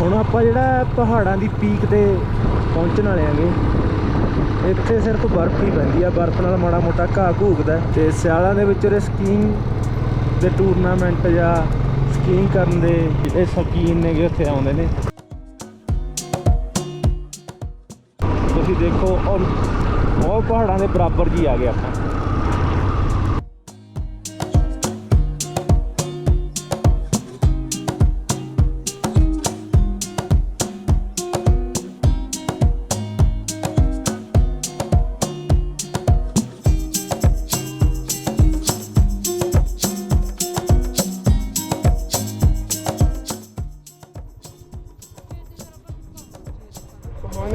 ਹੁਣ ਆਪਾਂ ਜਿਹੜਾ ਪਹਾੜਾਂ ਦੀ ਪੀਕ ਤੇ ਪਹੁੰਚਣ ਵਾਲੇ ਆਂਗੇ, ਇੱਥੇ ਸਿਰਫ ਬਰਫ਼ ਹੀ ਪੈਂਦੀ ਆ, ਬਰਫ਼ ਨਾਲ ਮਾੜਾ ਮੋਟਾ ਘਾਹ ਘੂਕਦਾ ਤੇ ਸਿਆਲਾਂ ਦੇ ਵਿੱਚ ਉਰੇ ਸਕੀਇੰਗ ਦੇ ਟੂਰਨਾਮੈਂਟ ਜਾਂ ਸਕੀਇੰਗ ਕਰਨ ਦੇ ਜਿਹੜੇ ਸ਼ੌਕੀਨ ਨੇਗੇ, ਉੱਥੇ ਆਉਂਦੇ ਨੇ। ਤੁਸੀਂ ਦੇਖੋ ਔਰ ਉਹ ਪਹਾੜਾਂ ਦੇ ਬਰਾਬਰ ਜੀ ਆ ਗਏ ਆਪਾਂ।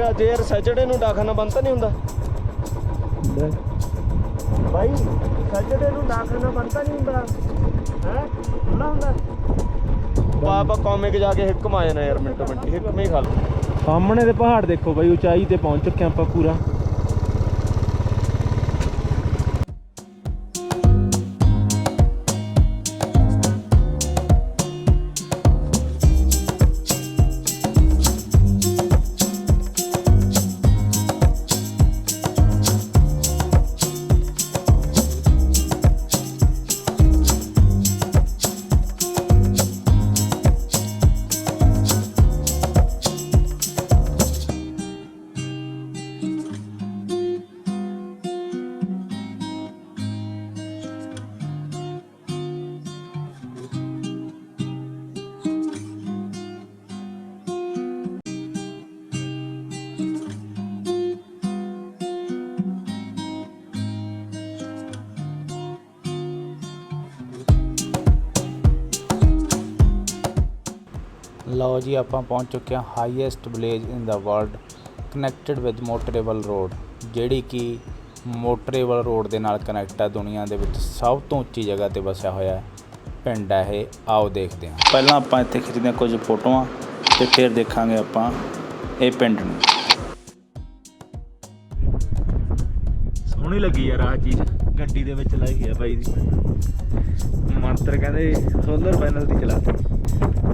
ਮੰਗਾ ਅੱਜ ਯਾਰ ਸੈਚਰਡੇ ਨੂੰ ਡਾਕਖਾਨਾ ਬੰਦ ਤਾਂ ਨਹੀਂ ਹੁੰਦਾ? ਭਾਈ ਸੈਚਰਡੇ ਨੂੰ ਡਾਕਖਾਨਾ ਬੰਦ ਤਾਂ ਨਹੀਂ ਹੁੰਦਾ? ਹੈ? ਖੁੱਲਾ ਹੁੰਦਾ? ਪਾਪਾ ਕਾਮਿਕ ਜਾ ਕੇ ਹਿੱਕ ਮਾ ਜਾਣਾ ਯਾਰ ਮਿੰਟੋ ਮਿੰਟ ਹਿੱਕ ਮੇ ਹੀ ਖਾ ਸਾਹਮਣੇ ਦੇ ਪਹਾੜ ਦੇਖੋ ਬਾਈ ਉਚਾਈ ਤੇ ਪਹੁੰਚ ਚੁੱਕੇ ਆਪਾਂ ਪੂਰਾ। ਜੀ, ਆਪਾਂ ਪਹੁੰਚ ਚੁੱਕੇ ਹਾਂ highest village in the world connected with motorable road ਜਿਹੜੀ ਕਿ ਮੋਟਰੇਬਲ ਰੋਡ ਦੇ ਨਾਲ ਕਨੈਕਟ ਹੈ ਦੁਨੀਆ ਦੇ ਵਿੱਚ, ਸਭ ਤੋਂ ਉੱਚੀ ਜਗ੍ਹਾ ਤੇ ਵਸਿਆ ਹੋਇਆ ਹੈ, ਪਿੰਡ ਹੈ ਇਹ, ਆਓ ਦੇਖਦੇ ਹਾਂ। ਪਹਿਲਾਂ ਆਪਾਂ ਇੱਥੇ ਖਿੱਚਦੇ ਹਾਂ ਕੁਝ ਫੋਟੋਆਂ ਤੇ ਫਿਰ ਦੇਖਾਂਗੇ ਆਪਾਂ ਇਹ ਪਿੰਡ ਨੂੰ। ਸੋਹਣੀ ਲੱਗੀ ਯਾਰ ਆ ਚੀਜ਼। ਗੱਡੀ ਦੇ ਵਿੱਚ ਲਾਈ ਹੈ ਬਾਈ ਦੀ। ਮੰਤਰ ਕਹਿੰਦੇ ਸੋਲਰ ਪੈਨਲ ਦੀ ਚਲਾਤੀ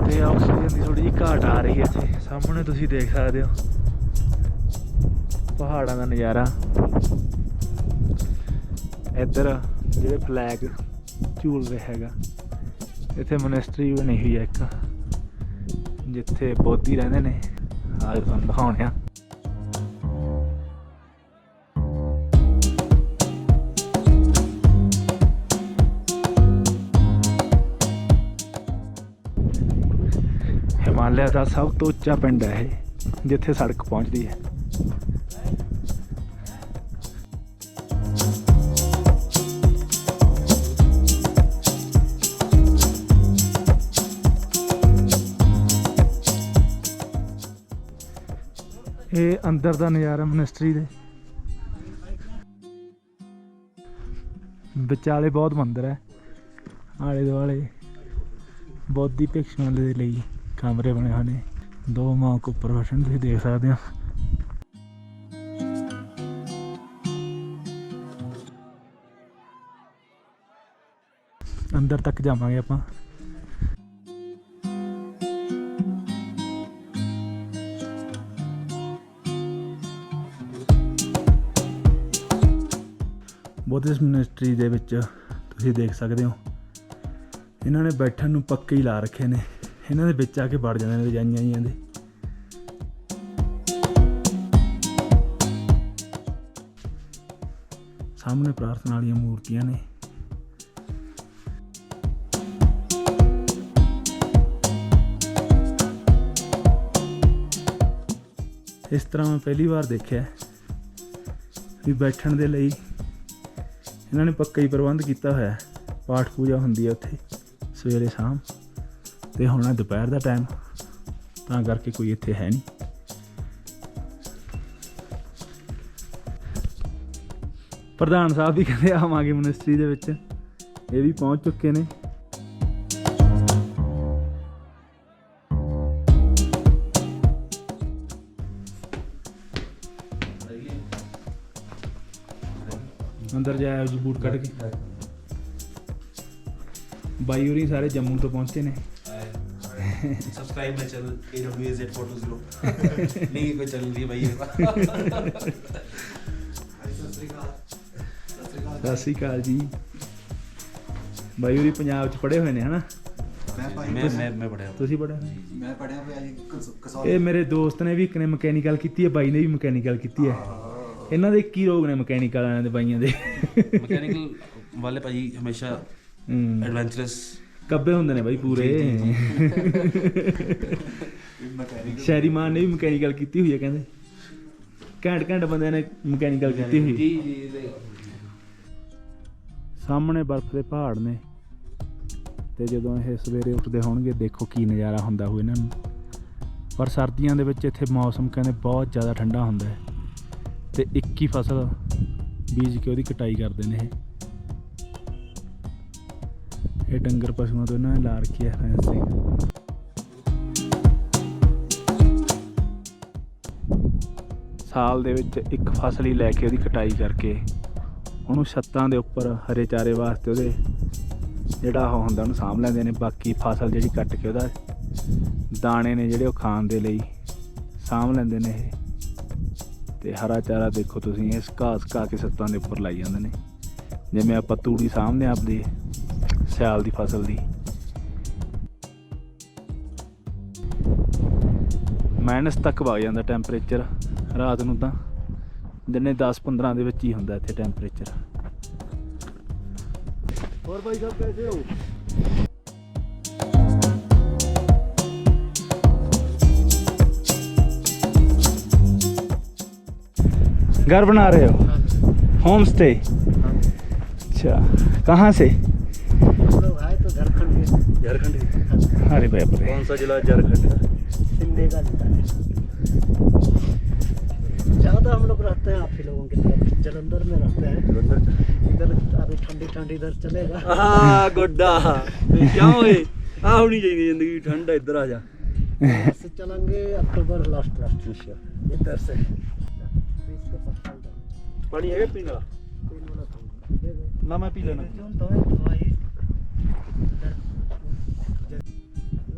ਤੇ ਆਕਸੀਜਨ ਦੀ ਥੋੜੀ ਜਿਹੀ ਘਾਟ ਆ ਰਹੀ ਹੈ ਇੱਥੇ। ਸਾਹਮਣੇ ਤੁਸੀਂ ਦੇਖ ਸਕਦੇ ਹੋ। ਪਹਾੜਾਂ ਦਾ ਨਜ਼ਾਰਾ। ਇੱਧਰ ਜਿਹੜੇ ਫਲੈਗ ਝੂਲ ਰਿਹਾ ਹੈਗਾ। ਇੱਥੇ ਮੋਨੈਸਟਰੀ ਬਣੀ ਹੋਈ ਹੈ ਇੱਕ। ਜਿੱਥੇ ਬੋਧੀ ਰਹਿੰਦੇ ਨੇ। ਆ ਤੁਹਾਨੂੰ ਦਿਖਾਉਣੇ ਹਿਮਾਲਿਆ ਦਾ ਸਭ ਤੋਂ ਉੱਚਾ ਪਿੰਡ ਹੈ ਇਹ, ਜਿੱਥੇ ਸੜਕ ਪਹੁੰਚਦੀ ਹੈ। ਇਹ ਅੰਦਰ ਦਾ ਨਜ਼ਾਰਾ ਮਨਿਸਟਰੀ ਦੇ। ਵਿਚਾਲੇ ਬਹੁਤ ਮੰਦਰ ਹੈ ਆਲੇ ਦੁਆਲੇ ਬੋਧੀ ਭਿਕਸ਼ੂਆਂ ਦੇ ਲਈ। ਕਮਰੇ ਬਣੇ ਹੋਏ ਨੇ। ਦੋ ਮਾਕ ਉੱਪਰ ਬੈਠਣ ਤੁਸੀਂ ਦੇਖ ਸਕਦੇ ਹੋ। ਅੰਦਰ ਤੱਕ ਜਾਵਾਂਗੇ ਆਪਾਂ। ਬੁੱਧਿਸਟ ਮਿਨਿਸਟਰੀ ਦੇ ਵਿੱਚ ਤੁਸੀਂ ਦੇਖ ਸਕਦੇ ਹੋ। ਇਹਨਾਂ ਨੇ ਬੈਠਣ ਨੂੰ ਪੱਕੇ ਹੀ ਲਾ ਰੱਖੇ ਨੇ। ਇਹਨਾਂ ਦੇ ਵਿੱਚ ਆ ਕੇ ਵੜ ਜਾਂਦੇ ਨੇ ਰਜਾਈਆਂ ਜੀਆਂ ਦੇ ਸਾਹਮਣੇ ਪ੍ਰਾਰਥਨਾ ਵਾਲੀਆਂ ਮੂਰਤੀਆਂ ਨੇ। ਇਸ ਤਰ੍ਹਾਂ ਮੈਂ ਪਹਿਲੀ ਵਾਰ ਦੇਖਿਆ ਵੀ ਬੈਠਣ ਦੇ ਲਈ ਇਹਨਾਂ ਨੇ ਪੱਕਾ ਹੀ ਪ੍ਰਬੰਧ ਕੀਤਾ ਹੋਇਆ। ਪਾਠ ਪੂਜਾ ਹੁੰਦੀ ਹੈ ਉੱਥੇ, ਸਵੇਰੇ ਸ਼ਾਮ। ਤੇ ਹੁਣ ਹੈ ਦੁਪਹਿਰ ਦਾ ਟਾਈਮ ਤਾਂ ਕਰਕੇ ਕੋਈ ਇੱਥੇ ਹੈ ਨਹੀਂ। ਪ੍ਰਧਾਨ ਸਾਹਿਬ ਵੀ ਕਹਿੰਦੇ ਆਵਾਂਗੇ ਮਿਨਿਸਟਰੀ ਦੇ ਵਿੱਚ, ਇਹ ਵੀ ਪਹੁੰਚ ਚੁੱਕੇ ਨੇ। ਅੰਦਰ ਜਾਇਆ ਜੀ, ਬੂਟ ਕੱਢ ਕੇ। ਬਾਈ ਹੋਰੀ ਸਾਰੇ ਜੰਮੂ ਤੋਂ ਪਹੁੰਚੇ ਨੇ। subscribe my channel AWZ photo zero नहीं कोई चैनल नहीं है भाई ये ਸਤਿ ਸ਼੍ਰੀ ਅਕਾਲ ਜੀ ਬਾਈ ਉਹਦੀ ਪੰਜਾਬ ਚ ਪੜ੍ਹੇ ਹੋਏ ਨੇ ਹਨਾ मैं मैं मैं पढ़ा ਤੁਸੀਂ ਪੜ੍ਹੇ ਹੋਏ ਮੈਂ ਪੜਿਆ ਹੋਇਆ ਜੀ ਕਸ- ਕਸੌਲੀ ਇਹ ਮੇਰੇ ਦੋਸਤ ਨੇ ਵੀ ਇੱਕ ਨੇ ਮਕੈਨੀਕਲ ਕੀਤੀ ਹੈ ਬਾਈ ਨੇ ਵੀ ਮਕੈਨੀਕਲ ਕੀਤੀ ਹੈ ਇਹਨਾਂ ਦੇ ਕੀ ਰੋਗ ਨੇ ਮਕੈਨੀਕਲ ਵਾਲਿਆਂ ਦੇ ਬਾਈਆਂ ਦੇ मैकेनिकल वाले भाई हमेशा ਹੂੰ, एडवेंचरस ਕੱਬੇ ਹੁੰਦੇ ਨੇ ਬਾਈ ਪੂਰੇ। ਸ਼ੈਰੀ ਮਾਨ ਨੇ ਵੀ ਮਕੈਨੀਕਲ ਕੀਤੀ ਹੋਈ ਹੈ ਕਹਿੰਦੇ। ਘੈਂਟ ਘੈਂਟ ਬੰਦਿਆਂ ਨੇ ਮਕੈਨੀਕਲ ਕੀਤੀ ਹੋਈ। ਸਾਹਮਣੇ ਬਰਫ਼ ਦੇ ਪਹਾੜ ਨੇ। ਤੇ ਜਦੋਂ ਇਹ ਸਵੇਰੇ ਉੱਠਦੇ ਹੋਣਗੇ ਦੇਖੋ ਕੀ ਨਜ਼ਾਰਾ ਹੁੰਦਾ ਹੋਊ ਇਹਨਾਂ ਨੂੰ। ਪਰ ਸਰਦੀਆਂ ਦੇ ਵਿੱਚ ਇੱਥੇ ਮੌਸਮ ਕਹਿੰਦੇ ਬਹੁਤ ਜ਼ਿਆਦਾ ਠੰਡਾ ਹੁੰਦਾ ਹੈ। ਤੇ ਇੱਕ ਹੀ ਫਸਲ ਬੀਜ ਕੇ ਉਹਦੀ ਕਟਾਈ ਕਰਦੇ ਨੇ ਇਹ। ਇਹ ਡੰਗਰ ਪਸ਼ੂਆਂ ਤੋਂ ਇਹਨਾਂ ਨੇ ਲਾ ਰੱਖੀ ਹੈ ਫੈਂਸਿੰਗ ਸਾਲ ਦੇ ਵਿੱਚ ਇੱਕ ਫਸਲ ਹੀ ਲੈ ਕੇ ਉਹਦੀ ਕਟਾਈ ਕਰਕੇ ਉਹਨੂੰ ਛੱਤਾਂ ਦੇ ਉੱਪਰ ਹਰੇ ਚਾਰੇ ਵਾਸਤੇ ਉਹਦੇ ਜਿਹੜਾ ਉਹ ਹੁੰਦਾ ਉਹਨੂੰ ਸਾਂਭ ਲੈਂਦੇ ਨੇ। ਬਾਕੀ ਫਸਲ ਜਿਹੜੀ ਕੱਟ ਕੇ ਉਹਦਾ ਦਾਣੇ ਨੇ ਜਿਹੜੇ ਉਹ ਖਾਣ ਦੇ ਲਈ ਸਾਂਭ ਲੈਂਦੇ ਨੇ ਇਹ। ਤੇ ਹਰਾ ਚਾਰਾ ਦੇਖੋ ਤੁਸੀਂ ਇਸ ਘਾਸ ਘਾ ਕੇ ਛੱਤਾਂ ਦੇ ਉੱਪਰ ਲਾਈ ਜਾਂਦੇ ਨੇ। ਜਿਵੇਂ ਆਪਾਂ ਤੂੜੀ ਸਾਂਭਦੇ ਹਾਂ ਆਪਦੀ। ਸਿਆਲ ਦੀ ਫਸਲ ਦੀ ਮਾਈਨਸ ਤੱਕ ਵਗ ਜਾਂਦਾ ਟੈਂਪਰੇਚਰ ਰਾਤ ਨੂੰ ਤਾਂ ਦਿਨੇ 10 15 ਦੇ ਵਿੱਚ ਹੀ ਹੁੰਦਾ ਇੱਥੇ ਟੈਂਪਰੇਚਰ ਹੋਰ ਭਾਈ ਸਾਹਿਬ ਕੈਸੇ ਹੋ घर बना रहे हो होम स्टे अच्छा कहाँ से लोग आए तो झारखंड की अरे बाप रे। कौन सा जिला झारखंड का ज़्यादा हम लोग रहते हैं आप ही लोगों की तरफ़। जलंधर में रहते हैं। जलंधर? इधर अभी ठंडी ठंडी इधर चलेगा। हाँ गुड्डा। तो क्या हुई हाँ होनी चाहिए ज़िंदगी ठंड है इधर आ जा। से चलेंगे अक्टूबर लास्ट लास्ट इधर से। पानी है पीने वाला ना मैं पी लेना।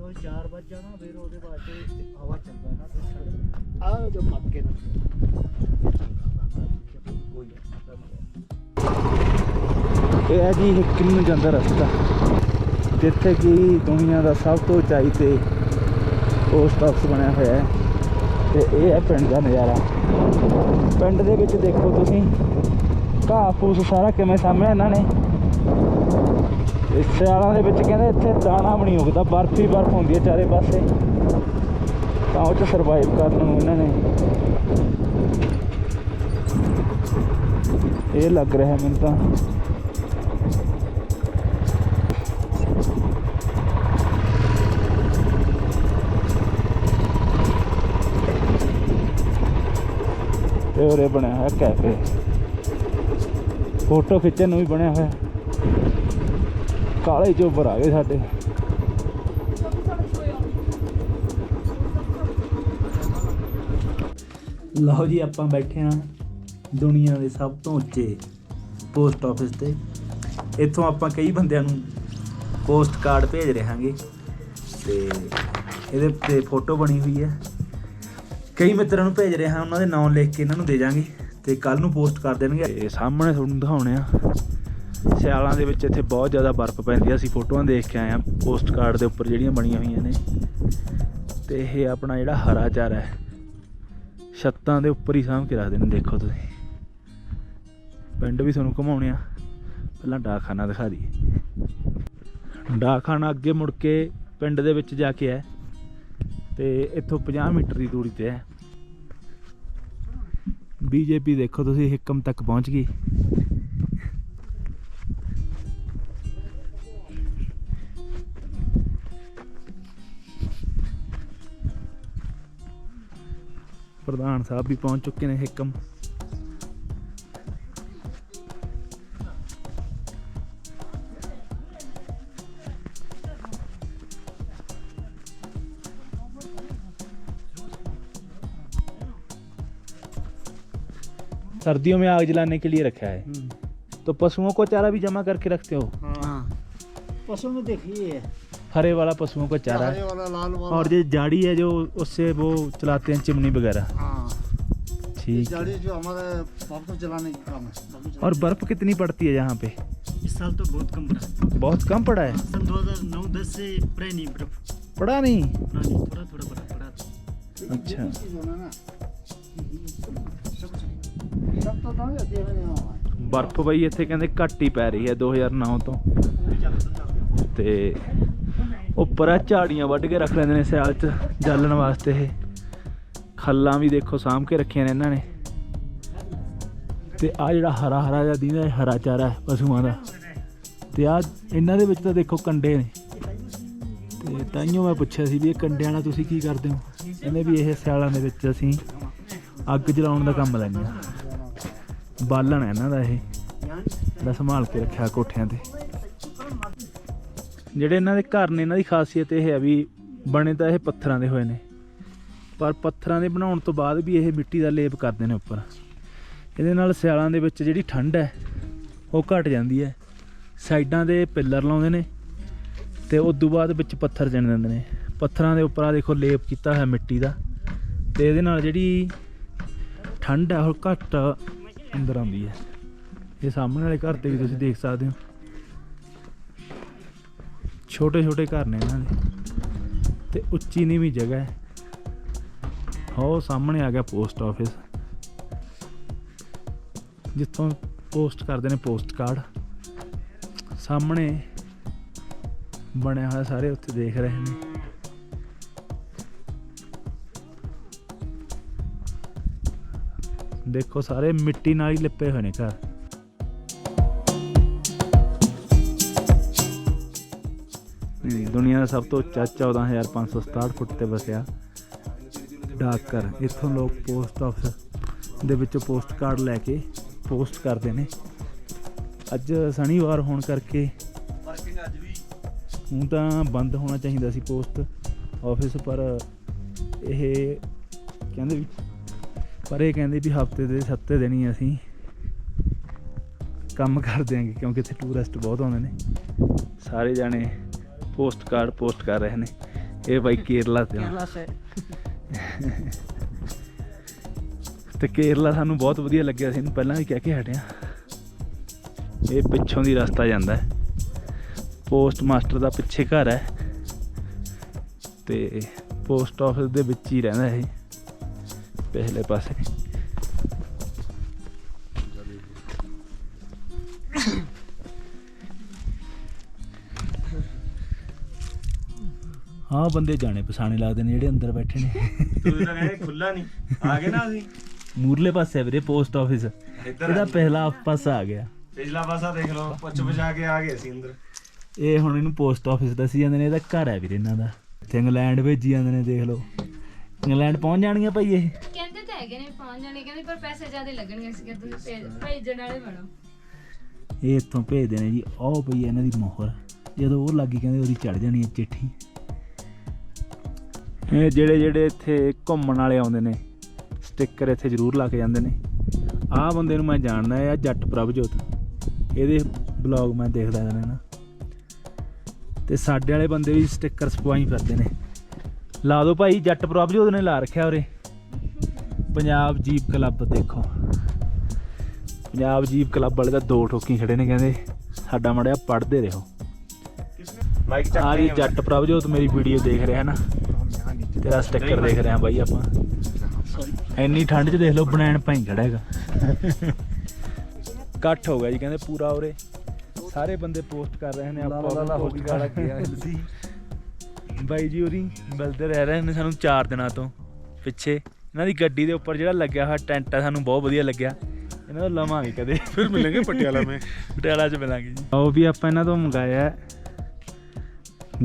ਤੋਂ 4 ਇਹ ਹੈ ਜੀ ਹਿੱਕਮ ਨੂੰ ਜਾਂਦਾ ਰਸਤਾ। ਜਿੱਥੇ ਕਿ ਦੁਨੀਆ ਦਾ ਸਭ ਤੋਂ ਉਚਾਈ ਤੇ ਪੋਸਟ ਆਫਿਸ ਬਣਿਆ ਹੋਇਆ ਹੈ। ਤੇ ਇਹ ਹੈ ਪਿੰਡ ਦਾ ਨਜ਼ਾਰਾ। ਪਿੰਡ ਦੇ ਵਿੱਚ ਦੇਖੋ ਤੁਸੀਂ ਘਾਹ ਫੂਸ ਸਾਰਾ ਕਿਵੇਂ ਸਾਹਮਣੇ ਇਹਨਾਂ ਨੇ। ਸਿਆਲਾਂ ਦੇ ਵਿੱਚ ਕਹਿੰਦੇ ਇੱਥੇ ਦਾਣਾ ਵੀ ਨਹੀਂ ਉਗਦਾ, ਬਰਫ ਹੀ ਬਰਫ ਹੁੰਦੀ ਹੈ ਚਾਰੇ ਪਾਸੇ। ਤਾਂ ਉਹ ਚ ਸਰਵਾਈਵ ਕਰਨ ਨੂੰ ਇਹਨਾਂ ਨੇ। ਇਹ ਲੱਗ ਰਿਹਾ ਮੈਨੂੰ ਤਾਂ। ਤੇ ਉਰੇ ਬਣਿਆ ਹੋਇਆ ਕੈਫੇ ਫੋਟੋ ਖਿੱਚਣ ਨੂੰ ਵੀ ਬਣਿਆ ਹੋਇਆ। ਕਾਲੇ ਚੋਬਰ ਆ ਗਏ ਸਾਡੇ। ਲਓ ਜੀ ਆਪਾਂ ਬੈਠੇ ਹਾਂ ਦੁਨੀਆ ਦੇ ਸਭ ਤੋਂ ਉੱਚੇ ਪੋਸਟ ਆਫਿਸ ਤੇ। ਇੱਥੋਂ ਆਪਾਂ ਕਈ ਬੰਦਿਆਂ ਨੂੰ ਪੋਸਟ ਕਾਰਡ ਭੇਜ ਰਹੇ ਹਾਂਗੇ ਤੇ ਇਹਦੇ ਤੇ ਫੋਟੋ ਬਣੀ ਹੋਈ ਹੈ। ਕਈ ਮਿੱਤਰਾਂ ਨੂੰ ਭੇਜ ਰਹੇ ਹਾਂ ਉਹਨਾਂ ਦੇ ਨਾਮ ਲਿਖ ਕੇ ਇਹਨਾਂ ਨੂੰ ਦੇ ਜਾਾਂਗੇ ਤੇ ਕੱਲ ਨੂੰ ਪੋਸਟ ਕਰ ਦੇਣਗੇ। ਇਹ ਸਾਹਮਣੇ ਤੁਹਾਨੂੰ ਦਿਖਾਉਣੇ ਆ। ਸਿਆਲਾਂ ਦੇ ਵਿੱਚ ਇੱਥੇ ਬਹੁਤ ਜ਼ਿਆਦਾ ਬਰਫ਼ ਪੈਂਦੀ ਆ। ਅਸੀਂ ਫੋਟੋਆਂ ਦੇਖ ਕੇ ਆਏ ਆ ਪੋਸਟ ਕਾਰਡ ਦੇ ਉੱਪਰ ਜਿਹੜੀਆਂ ਬਣੀਆਂ ਹੋਈਆਂ ਨੇ। ਤੇ ਇਹ ਆਪਣਾ ਜਿਹੜਾ ਹਰਾ ਚਾਰਾ ਹੈ, ਛੱਤਾਂ ਦੇ ਉੱਪਰ ਹੀ ਸਾਂਭ ਕੇ ਰੱਖਦੇ ਨੇ, ਦੇਖੋ ਤੁਸੀਂ। ਪਿੰਡ ਵੀ ਤੁਹਾਨੂੰ ਘੁਮਾਉਣੇ ਆ। ਪਹਿਲਾਂ ਡਾਕਖਾਨਾ ਦਿਖਾ ਦਈਏ। ਡਾਕਖਾਨਾ ਅੱਗੇ ਮੁੜ ਕੇ ਪਿੰਡ ਦੇ ਵਿੱਚ ਜਾ ਕੇ ਹੈ। ਤੇ ਇੱਥੋਂ 50 ਮੀਟਰ ਦੀ ਦੂਰੀ ਤੇ ਹੈ। ਬੀਜੇਪੀ ਦੇਖੋ ਤੁਸੀਂ, ਹਿੱਕਮ ਤੱਕ ਪਹੁੰਚ ਗਈ। ਪ੍ਰਧਾਨ ਸਾਹਿਬ ਵੀ ਪਹੁੰਚ ਚੁੱਕੇ ਨੇ ਹਿਕਮ सर्दियों में आग जलाने के लिए रखा है तो पशुओं को चारा भी जमा करके रखते हो हाँ पशु में देखिए हरे वाला पशुओं का चारा है वाला लाल वाला और ये जाड़ी है जो उससे वो चलाते हैं चिमनी वगैरह हाँ ठीक है जाड़ी जो हमारे बाप को चलाने का काम है बाप को और बर्फ कितनी पड़ती है यहाँ पे चलाने। इस साल तो बहुत कम पड़ा बहुत कम पड़ा है सन 2009-10 से प्राय नहीं बर्फ पड़ा नहीं पड़ा नहीं थोड़ा थोड़ा पड़ा पड़ा था। अच्छा चीज होना ना सब तो दांगे दे रहे हैं ਬਰਫ਼ ਬਈ ਇੱਥੇ ਕਹਿੰਦੇ ਘੱਟ ਹੀ ਪੈ ਰਹੀ ਹੈ 2009 ਤੋਂ ਤੇ ਉੱਪਰ ਆ ਝਾੜੀਆਂ ਵੱਢ ਕੇ ਰੱਖ ਲੈਂਦੇ ਨੇ ਸਿਆਲ 'ਚ ਜਾਲਣ ਵਾਸਤੇ ਇਹ ਖੱਲਾਂ ਵੀ ਦੇਖੋ ਸਾਂਭ ਕੇ ਰੱਖੀਆਂ ਨੇ ਇਹਨਾਂ ਨੇ। ਤੇ ਆ ਜਿਹੜਾ ਹਰਾ ਹਰਾ ਜਿਹਾ ਦੀਦਾ ਇਹ ਹਰਾ ਚਾਰਾ ਹੈ ਪਸ਼ੂਆਂ ਦਾ। ਤੇ ਆ ਇਹਨਾਂ ਦੇ ਵਿੱਚ ਤਾਂ ਦੇਖੋ ਕੰਡੇ ਨੇ। ਤੇ ਤਾਈਓ ਮੈਂ ਪੁੱਛਿਆ ਸੀ ਵੀ ਇਹ ਕੰਡਿਆਂ ਨਾਲ ਤੁਸੀਂ ਕੀ ਕਰਦੇ ਹੋ? ਕਹਿੰਦੇ ਵੀ ਇਹ ਸਿਆਲਾਂ ਦੇ ਵਿੱਚ ਅਸੀਂ ਅੱਗ ਜਲਾਉਣ ਦਾ ਕੰਮ ਲੈਂਦੇ ਆ ਬਾਲਣ ਹੈ ਇਹਨਾਂ ਦਾ ਇਹ। ਦਾ ਸੰਭਾਲ ਕੇ ਰੱਖਿਆ ਕੋਠਿਆਂ ਤੇ। ਜਿਹੜੇ ਇਹਨਾਂ ਦੇ ਘਰ ਨੇ, ਇਹਨਾਂ ਦੀ ਖਾਸੀਅਤ ਇਹ ਹੈ ਵੀ ਬਣੇ ਤਾਂ ਇਹ ਪੱਥਰਾਂ ਦੇ ਹੋਏ ਨੇ। ਪਰ ਪੱਥਰਾਂ ਦੇ ਬਣਾਉਣ ਤੋਂ ਬਾਅਦ ਵੀ ਇਹ ਮਿੱਟੀ ਦਾ ਲੇਪ ਕਰਦੇ ਨੇ ਉੱਪਰ। ਇਹਦੇ ਨਾਲ ਸਿਆਲਾਂ ਦੇ ਵਿੱਚ ਜਿਹੜੀ ਠੰਡ ਹੈ, ਉਹ ਘਟ ਜਾਂਦੀ ਹੈ। ਸਾਈਡਾਂ ਦੇ ਪਿੱਲਰ ਲਾਉਂਦੇ ਨੇ ਤੇ ਉਸ ਤੋਂ ਬਾਅਦ ਵਿੱਚ ਪੱਥਰ ਚਿਣ ਦਿੰਦੇ ਨੇ। ਪੱਥਰਾਂ ਦੇ ਉੱਪਰ ਆ ਦੇਖੋ ਲੇਪ ਕੀਤਾ ਹੋਇਆ ਮਿੱਟੀ ਦਾ ਤੇ ਇਹਦੇ ਨਾਲ ਜਿਹੜੀ ਠੰਡ ਹੈ, ਉਹ ਘੱਟ ਅੰਦਰ ਆਉਂਦੀ ਹੈ। ਇਹ ਸਾਹਮਣੇ ਵਾਲੇ ਘਰ ਤੇ ਵੀ ਤੁਸੀਂ ਦੇਖ ਸਕਦੇ ਹੋ। ਛੋਟੇ ਛੋਟੇ ਘਰ ਨੇ ਇਹਨਾਂ ਦੇ ਤੇ ਉੱਚੀ ਨੀਵੀਂ ਜਗ੍ਹਾ ਹੈ। ਉਹ ਸਾਹਮਣੇ ਆ ਗਿਆ ਪੋਸਟ ਆਫਿਸ ਜਿੱਥੋਂ ਪੋਸਟ ਕਰਦੇ ਨੇ ਪੋਸਟ ਕਾਰਡ ਸਾਹਮਣੇ ਬਣਿਆ ਹੋਇਆ ਸਾਰੇ ਉੱਥੇ ਦੇਖ ਰਹੇ ਨੇ। ਦੇਖੋ ਸਾਰੇ ਮਿੱਟੀ ਨਾਲ ਹੀ ਲਿਪੇ ਹੋਏ ਨੇ ਘਰ। ਇਹ ਦੁਨੀਆ ਦਾ ਸਭ ਤੋਂ ਉੱਚਾ 14567 ਫੁੱਟ ਤੇ ਵਸਿਆ। ਡਾਕਰ। ਇੱਥੋਂ ਲੋਕ ਪੋਸਟ ਆਫਿਸ ਦੇ ਵਿੱਚੋਂ ਪੋਸਟ ਕਾਰਡ ਲੈ ਕੇ ਪੋਸਟ ਕਰਦੇ ਨੇ। ਅੱਜ ਸ਼ਨੀਵਾਰ ਹੋਣ ਕਰਕੇ ਹੁਣ ਤਾਂ ਬੰਦ ਹੋਣਾ ਚਾਹੀਦਾ ਸੀ ਪੋਸਟ ਆਫਿਸ ਪਰ ਇਹ ਕਹਿੰਦੇ ਵੀ ਪਰ ਇਹ ਕਹਿੰਦੇ ਵੀ ਹਫ਼ਤੇ ਦੇ 7 ਦਿਨ ਹੀ ਅਸੀਂ ਕੰਮ ਕਰ ਦਿਆਂਗੇ, ਕਿਉਂਕਿ ਇੱਥੇ ਟੂਰਿਸਟ ਬਹੁਤ ਆਉਂਦੇ ਨੇ। ਸਾਰੇ ਜਾਣੇ ਪੋਸਟ ਕਾਰਡ ਪੋਸਟ ਕਰ ਰਹੇ ਨੇ। ਇਹ ਬਾਈ ਕੇਰਲਾ ਤੇ ਆ। ਤੇ ਕੇਰਲਾ ਸਾਨੂੰ ਬਹੁਤ ਵਧੀਆ ਲੱਗਿਆ ਸੀ। ਇਹਨੂੰ ਪਹਿਲਾਂ ਵੀ ਕਹਿ ਕੇ ਹਟਿਆ। ਇਹ ਪਿੱਛੋਂ ਦੀ ਰਸਤਾ ਜਾਂਦਾ ਹੈ। ਪੋਸਟ ਮਾਸਟਰ ਦਾ ਪਿੱਛੇ ਘਰ ਹੈ। ਤੇ ਪੋਸਟ ਆਫਿਸ ਦੇ ਵਿੱਚ ਹੀ ਰਹਿੰਦਾ ਇਹ। ਪਹਿਲੇ ਪਾਸੇ। ਹਾਂ ਬੰਦੇ ਜਾਣੇ ਪਛਾਣੇ ਲੱਗਦੇ ਨੇ ਜਿਹੜੇ ਅੰਦਰ ਬੈਠੇ ਨੇ। ਤੁਸੀਂ ਤਾਂ ਕਹਿੰਦੇ ਖੁੱਲਾ ਨਹੀਂ। ਆ ਗਏ ਨਾ ਅਸੀਂ। ਮੂਰਲੇ ਪਾਸੇ ਆ ਵੀਰੇ ਪੋਸਟ ਆਫਿਸ। ਇੱਧਰ ਇਹਦਾ ਪਹਿਲਾ ਪਾਸਾ ਆ ਗਿਆ। ਪਿਛਲਾ ਪਾਸਾ ਦੇਖ ਲਓ ਪੁੱਛ ਪੁਛਾ ਕੇ ਆ ਗਏ ਅਸੀਂ ਅੰਦਰ। ਇਹ ਹੁਣ ਇਹਨੂੰ ਪੋਸਟ ਆਫਿਸ ਦੱਸੀ ਜਾਂਦੇ ਨੇ ਇਹਦਾ ਘਰ ਹੈ ਵੀਰੇ ਇਹਨਾਂ ਦਾ। ਇੱਥੇ ਇੰਗਲੈਂਡ ਭੇਜੀ ਜਾਂਦੇ ਨੇ ਦੇਖ ਲਓ। ਇੰਗਲੈਂਡ ਪਹੁੰਚ ਜਾਣਗੀਆਂ ਭਾਈ ਇਹ? ਕਹਿੰਦੇ ਤਾਂ ਹੈਗੇ ਨੇ ਪੰਜ ਜਣੇ ਕਹਿੰਦੇ ਪਰ ਪੈਸੇ ਜ਼ਿਆਦਾ ਲੱਗਣਗੇ ਸੀ ਕਿ ਤੁਸੀਂ ਭੇਜ- ਭੇਜਣ ਵਾਲੇ ਬਣੋ। ਇਹ ਇੱਥੋਂ ਭੇਜਦੇ ਨੇ ਜੀ ਉਹ ਪਈ ਹੈ ਇਹਨਾਂ ਦੀ ਮੋਹਰ। ਜਦੋਂ ਉਹ ਲੱਗੀ ਕਹਿੰਦੇ ਉਹਦੀ ਚੜ ਜਾਣੀ ਹੈ ਚਿੱਠੀ। ਇਹ ਜਿਹੜੇ ਜਿਹੜੇ ਇੱਥੇ ਘੁੰਮਣ ਵਾਲੇ ਆਉਂਦੇ ਨੇ ਸਟicker ਇੱਥੇ ਜ਼ਰੂਰ ਲਾ ਕੇ ਜਾਂਦੇ ਨੇ। ਆਹ ਬੰਦੇ ਨੂੰ ਮੈਂ ਜਾਣਦਾ ਆ ਜੱਟ ਪ੍ਰਭਜੋਤ। ਇਹਦੇ ਬਲੌਗ ਮੈਂ ਦੇਖਦਾ ਰਹਿੰਦਾ ਨਾ। ਤੇ ਸਾਡੇ ਵਾਲੇ ਬੰਦੇ ਵੀ ਸਟicker ਸਪਵਾਈ ਫਿਰਦੇ ਨੇ। ਲਾ ਦਿਓ ਭਾਈ ਜੱਟ ਪ੍ਰਭਜੋਤ ਨੇ ਲਾ ਰੱਖਿਆ ਉਰੇ। ਪੰਜਾਬ ਜੀਪ ਕਲੱਬ ਦੇਖੋ। ਪੰਜਾਬ ਜੀਪ ਕਲੱਬ ਵਾਲੇ ਤਾਂ ਦੋ ਠੋਕੀ ਖੜੇ ਨੇ ਕਹਿੰਦੇ ਸਾਡਾ ਮੜਿਆ ਪੜਦੇ ਰਹੋ। ਮਾਈਕ ਚੱਕ ਆ ਜੀ ਜੱਟ ਪ੍ਰਭਜੋਤ ਮੇਰੀ ਵੀਡੀਓ ਦੇਖ ਰਿਹਾ ਨਾ। ਤੇਰਾ ਸਟicker ਦੇਖ ਰਿਹਾ ਬਾਈ ਆਪਾਂ। ਇੰਨੀ ਠੰਡ 'ਚ ਦੇਖ ਲਓ ਬਣਾਣ ਭਾਈ ਖੜਾ ਹੈਗਾ। ਇਕੱਠ ਹੋ ਗਿਆ ਜੀ ਕਹਿੰਦੇ ਪੂਰਾ ਉਰੇ। ਸਾਰੇ ਬੰਦੇ ਪੋਸਟ ਕਰ ਰਹੇ ਨੇ ਆਪਾਂ ਹੋ ਗਿਆ ਬਾਈ ਜੀ ਉਰੀ ਮਿਲਦੇ ਰਹਿ ਰਹੇ ਨੇ ਸਾਨੂੰ 4 ਦਿਨਾਂ ਤੋਂ ਪਿੱਛੇ। ਇਹਨਾਂ ਦੀ ਗੱਡੀ ਦੇ ਉੱਪਰ ਜਿਹੜਾ ਲੱਗਿਆ ਹੋਇਆ ਟੈਂਟ ਆ ਸਾਨੂੰ ਬਹੁਤ ਵਧੀਆ ਲੱਗਿਆ। ਇਹਨਾਂ ਦਾ ਲਵਾਂਗੇ ਕਦੇ। ਫਿਰ ਮਿਲਾਂਗੇ ਪਟਿਆਲਾ ਮੈਂ। ਪਟਿਆਲਾ 'ਚ ਮਿਲਾਂਗੇ ਜੀ। ਉਹ ਵੀ ਆਪਾਂ ਇਹਨਾਂ ਤੋਂ ਮੰਗਾਇਆ।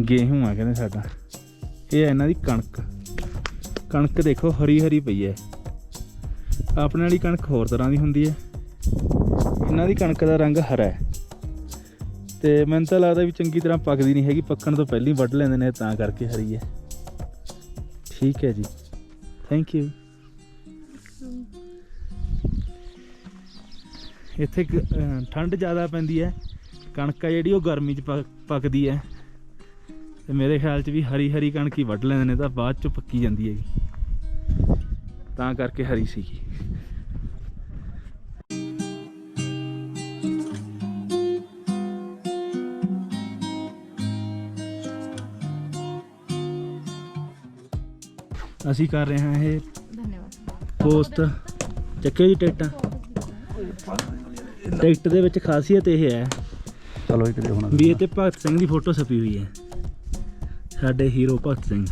ਗੇਹੂੰ ਆ ਕਹਿੰਦੇ ਸਾਡਾ। ਇਹ ਹੈ ਇਹਨਾਂ ਦੀ ਕਣਕ। ਕਣਕ ਦੇਖੋ ਹਰੀ ਹਰੀ ਪਈ ਹੈ। ਆਪਣੇ ਵਾਲੀ ਕਣਕ ਹੋਰ ਤਰ੍ਹਾਂ ਦੀ ਹੁੰਦੀ ਹੈ। ਇਹਨਾਂ ਦੀ ਕਣਕ ਦਾ ਰੰਗ ਹਰਾ ਹੈ। ਤੇ ਮੈਨੂੰ ਤਾਂ ਲੱਗਦਾ ਵੀ ਚੰਗੀ ਤਰ੍ਹਾਂ ਪੱਕਦੀ ਨਹੀਂ ਹੈਗੀ, ਪੱਕਣ ਤੋਂ ਪਹਿਲਾਂ ਹੀ ਵੱਢ ਲੈਂਦੇ ਨੇ, ਤਾਂ ਕਰਕੇ ਹਰੀ ਹੈ। ਠੀਕ ਹੈ ਜੀ। ਥੈਂਕ ਯੂ ਇੱਥੇ ਗ- ਠੰਡ ਜ਼ਿਆਦਾ ਪੈਂਦੀ ਹੈ। ਕਣਕ ਆ ਜਿਹੜੀ, ਉਹ ਗਰਮੀ 'ਚ ਪੱਕ- ਪੱਕਦੀ ਹੈ। ਤੇ ਮੇਰੇ ਖਿਆਲ 'ਚ ਵੀ ਹਰੀ ਹਰੀ ਕਣਕ ਹੀ ਵੱਢ ਲੈਂਦੇ ਨੇ ਤਾਂ ਬਾਅਦ 'ਚ ਪੱਕੀ ਜਾਂਦੀ ਹੈਗੀ। ਤਾਂ ਕਰਕੇ ਹਰੀ ਸੀਗੀ। ਅਸੀਂ ਕਰ ਰਹੇ ਹਾਂ ਇਹ ਧੰਨਵਾਦ ਪੋਸਟ। ਚੱਕੇ ਜੀ ਟਿਕਟਾਂ। ਟਿਕਟ ਦੇ ਵਿੱਚ ਖਾਸੀਅਤ ਇਹ ਹੈ ਚਲੋ ਇੱਕ ਦੇ ਹੁਣ। ਵੀ ਇਹ ਤੇ ਭਗਤ ਸਿੰਘ ਦੀ ਫੋਟੋ ਛਪੀ ਹੋਈ ਹੈ। ਸਾਡੇ ਹੀਰੋ ਭਗਤ ਸਿੰਘ।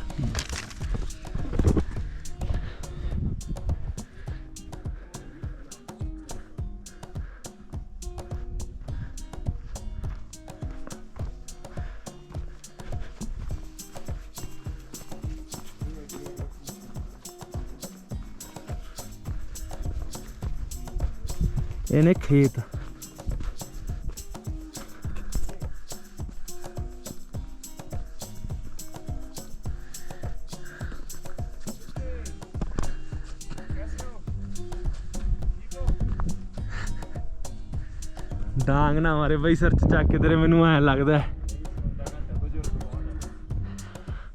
ਡਾਂਗ ਨਾ ਮਾਰੇ ਬਈ, ਸਿਰ ਚ ਚੱਕ ਕੇ ਤੇਰੇ ਮੈਨੂੰ ਐ ਲੱਗਦਾ ਹੈ।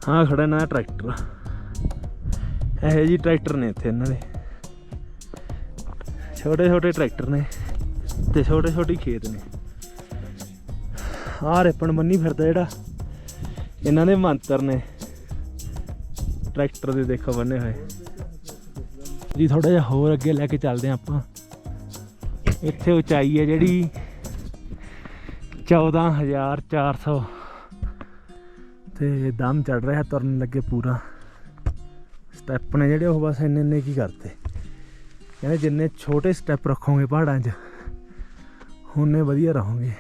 ਹਾਂ ਖੜਾ ਨਾ ਟਰੈਕਟਰ। ਇਹ ਜੀ ਟਰੈਕਟਰ ਨੇ ਇੱਥੇ ਇਹਨਾਂ ਦੇ। ਛੋਟੇ ਛੋਟੇ ਟਰੈਕਟਰ ਨੇ ਤੇ ਛੋਟੇ ਛੋਟੇ ਖੇਤ ਨੇ। ਆਹ ਰੇਪਣ ਬੰਨੀ ਫਿਰਦਾ ਜਿਹੜਾ। ਇਹਨਾਂ ਦੇ ਮੰਤਰ ਨੇ। ਟਰੈਕਟਰ ਦੇ ਦੇਖੋ ਬੰਨੇ ਹੋਏ। ਜੀ ਥੋੜਾ ਜਿਹਾ ਹੋਰ ਅੱਗੇ ਲੈ ਕੇ ਚੱਲਦੇ ਹਾਂ ਆਪਾਂ। ਇੱਥੇ ਉਚਾਈ ਹੈ ਜਿਹੜੀ 14400 ਤੇ ਦਮ ਚੜ ਰਿਹਾ ਤੁਰਨ ਲੱਗੇ ਪੂਰਾ। ਸਟੈਪ ਨੇ ਜਿਹੜੇ ਉਹ ਬਸ ਇੰਨੇ ਇੰਨੇ ਕੀ ਕਰਤੇ। ਕਹਿੰਦੇ ਜਿੰਨੇ ਛੋਟੇ ਸਟੈਪ ਰੱਖੋਗੇ ਪਹਾੜਾਂ 'ਚ, ਉਨੇ ਵਧੀਆ ਰਹੋਗੇ।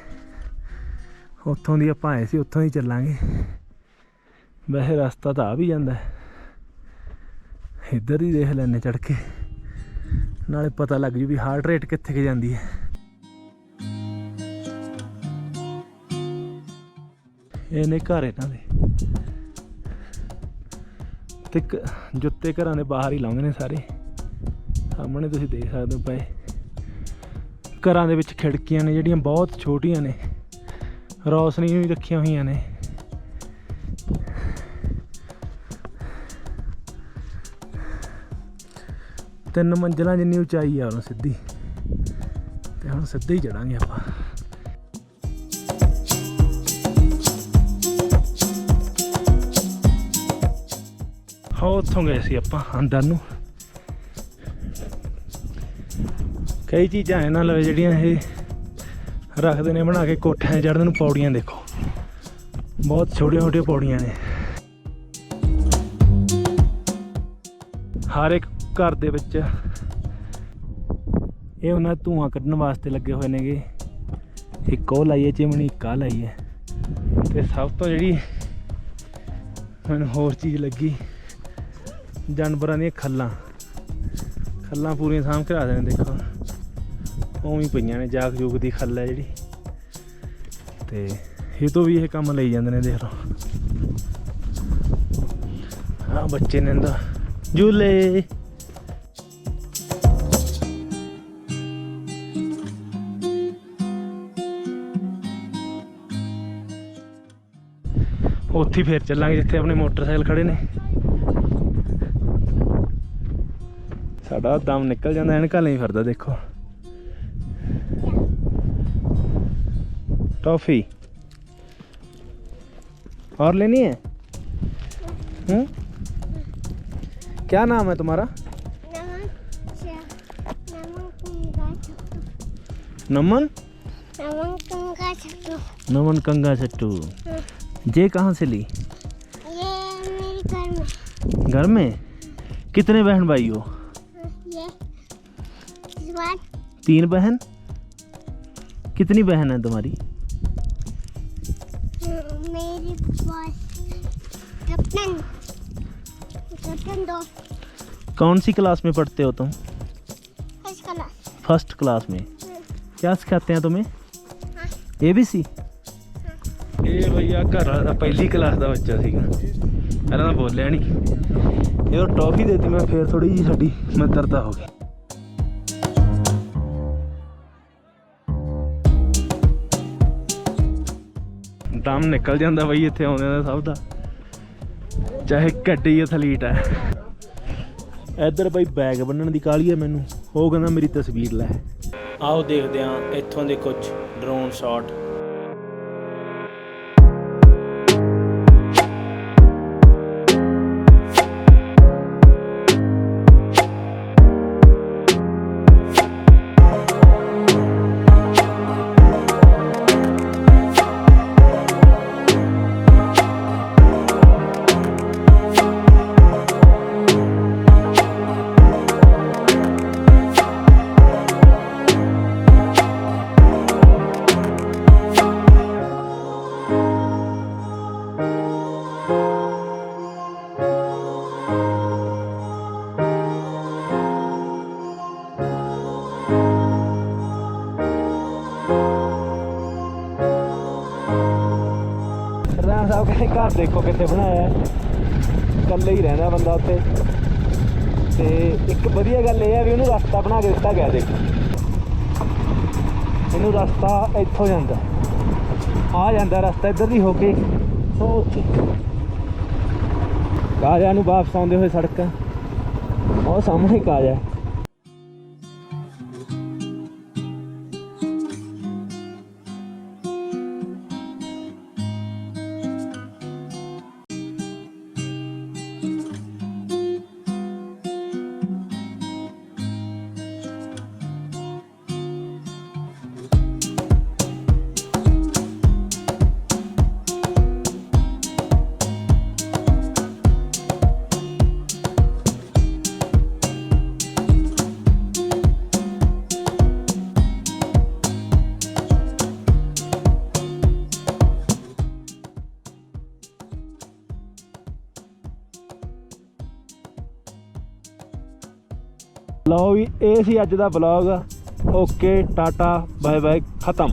ਉੱਥੋਂ ਦੀ ਆਪਾਂ ਆਏ ਸੀ, ਉੱਥੋਂ ਹੀ ਚੱਲਾਂਗੇ। ਵੈਸੇ ਰਸਤਾ ਤਾਂ ਆ ਵੀ ਜਾਂਦਾ ਇੱਧਰ ਹੀ ਦੇਖ ਲੈਣੇ ਚੜ ਕੇ। ਨਾਲੇ ਪਤਾ ਲੱਗ ਜੂ ਵੀ ਹਾਰਟ ਰੇਟ ਕਿੱਥੇ ਕਿ ਜਾਂਦੀ ਹੈ। ਇਹ ਨੇ ਘਰ ਇਹਨਾਂ ਦੇ। ਤੇ ਜੁੱਤੇ ਘਰਾਂ ਦੇ ਬਾਹਰ ਹੀ ਲਾਉਂਦੇ ਨੇ ਸਾਰੇ। ਸਾਹਮਣੇ ਤੁਸੀਂ ਦੇਖ ਸਕਦੇ ਹੋ ਪਏ। ਘਰਾਂ ਦੇ ਵਿੱਚ ਖਿੜਕੀਆਂ ਨੇ ਜਿਹੜੀਆਂ ਬਹੁਤ ਛੋਟੀਆਂ ਨੇ। ਰੌਸ਼ਨੀ ਵੀ ਰੱਖੀਆਂ ਹੋਈਆਂ ਨੇ। ਤਿੰਨ ਮੰਜ਼ਲਾਂ ਜਿੰਨੀ ਉਚਾਈ ਆ ਉਹ ਸਿੱਧੀ। ਤੇ ਹੁਣ ਸਿੱਧੇ ਹੀ ਚੜਾਂਗੇ ਆਪਾਂ। ਉੱਥੋਂ ਗਏ ਸੀ ਆਪਾਂ ਅੰਦਰ ਨੂੰ ਕਈ ਚੀਜ਼ਾਂ ਇਹਨਾਂ ਲਵੇ ਜਿਹੜੀਆਂ ਇਹ ਰੱਖਦੇ ਨੇ ਬਣਾ ਕੇ ਕੋਠਿਆਂ ਚੜ੍ਹਨ ਨੂੰ ਪੌੜੀਆਂ ਦੇਖੋ ਬਹੁਤ ਛੋਟੀਆਂ ਛੋਟੀਆਂ ਪੌੜੀਆਂ ਨੇ ਹਰ ਇੱਕ ਘਰ ਦੇ ਵਿੱਚ ਇਹ ਉਹਨਾਂ ਦਾ ਧੂਆਂ ਕੱਢਣ ਵਾਸਤੇ ਲੱਗੇ ਹੋਏ ਨੇਗੇ ਇੱਕ ਉਹ ਲਾਈਏ ਹੈ ਚਿਮਣੀ ਇੱਕ ਆਹ ਲਾਈ ਹੈ ਤੇ ਸਭ ਤੋਂ ਜਿਹੜੀ ਮੈਨੂੰ ਹੋਰ ਚੀਜ਼ ਲੱਗੀ ਜਾਨਵਰਾਂ ਦੀਆਂ ਖੱਲਾਂ। ਖੱਲਾਂ ਪੂਰੀਆਂ ਸਾਂਭ ਕੇ ਰੱਖਦੇ ਨੇ ਦੇਖੋ। ਉਵੇਂ ਪਈਆਂ ਨੇ ਜਾਗ ਜੂਗ ਦੀ ਖੱਲ ਹੈ ਜਿਹੜੀ। ਤੇ ਇਹ ਤੋਂ ਵੀ ਇਹ ਕੰਮ ਲਈ ਜਾਂਦੇ ਨੇ, ਦੇਖ ਲਓ। ਹਾਂ ਬੱਚੇ ਨੇ ਅੰਦਰ ਝੂਲੇ ਉੱਥੇ ਹੀ ਫੇਰ ਚੱਲਾਂਗੇ, ਜਿੱਥੇ ਆਪਣੇ ਮੋਟਰਸਾਈਕਲ ਖੜੇ ਨੇ। ਸਾਡਾ ਦਮ ਨਿਕਲ ਜਾਂਦਾ ਐਨਕਾਂ ਲਈ ਫਿਰਦਾ ਦੇਖੋ टॉफी और लेनी है हम्म क्या नाम है तुम्हारा नमन नमन कंगा सट्टू ये कहाँ से ली ये मेरे घर में घर में कितने बहन भाई हो ये इस बार तीन बहन कितनी बहन है तुम्हारी मेरी बॉस कैप्टन कैप्टन दो कौन सी क्लास में पढ़ते हो तुम फर्स्ट क्लास फर्स्ट क्लास में क्या सिखाते हैं तुम्हें ए बी सी ਇਹ ਭਈਆ ਘਰ ਵਾਲਾ ਦਾ ਪਹਿਲੀ ਕਲਾਸ ਦਾ ਬੱਚਾ ਸੀਗਾ ਪਹਿਲਾਂ ਤਾਂ ਬੋਲਿਆ ਨਹੀਂ ਇਹ ਉਹ ਟੌਫੀ ਦੇਤੀ ਮੈਂ ਫੇਰ ਥੋੜੀ ਜੀ ਸਾਡੀ ਮਿੱਤਰਤਾ ਹੋ ਗਈ ਦਮ ਨਿਕਲ ਜਾਂਦਾ ਬਈ ਇੱਥੇ ਆਉਂਦੇ ਦਾ ਸਭ ਦਾ। ਚਾਹੇ ਗੱਡੀ ਅਥਲੀਟ ਹੈ ਇੱਧਰ ਬਈ ਬੈਗ ਬੰਨਣ ਦੀ ਕਾਲੀ ਹੈ ਮੈਨੂੰ। ਉਹ ਕਹਿੰਦਾ ਮੇਰੀ ਤਸਵੀਰ ਲੈ। ਆਓ ਦੇਖਦੇ ਹਾਂ ਇੱਥੋਂ ਦੇ ਕੁਝ ਡਰੋਨ ਸ਼ਾਟ ਰਾਮ ਘਰ ਦੇਖੋ ਕਿੱਥੇ ਬਣਾਇਆ ਇਕੱਲੇ ਹੀ ਰਹਿੰਦਾ ਬੰਦਾ ਉੱਥੇ। ਤੇ ਇੱਕ ਵਧੀਆ ਗੱਲ ਇਹ ਹੈ ਵੀ ਉਹਨੂੰ ਰਸਤਾ ਬਣਾ ਕੇ ਦਿੱਤਾ ਗਿਆ ਦੇਖੋ। ਇਹਨੂੰ ਰਸਤਾ ਇੱਥੋਂ ਜਾਂਦਾ। ਆ ਜਾਂਦਾ ਰਸਤਾ ਇੱਧਰ ਦੀ ਹੋ ਕੇ। ਉਹ ਉੱਥੇ। ਕਾਜਾ ਨੂੰ ਵਾਪਸ ਆਉਂਦੇ ਹੋਏ ਸੜਕ। ਉਹ ਸਾਹਮਣੇ ਕਾਜਾ ਇਹ ਸੀ ਅੱਜ ਦਾ vlog okay tata bye bye ਖਤਮ।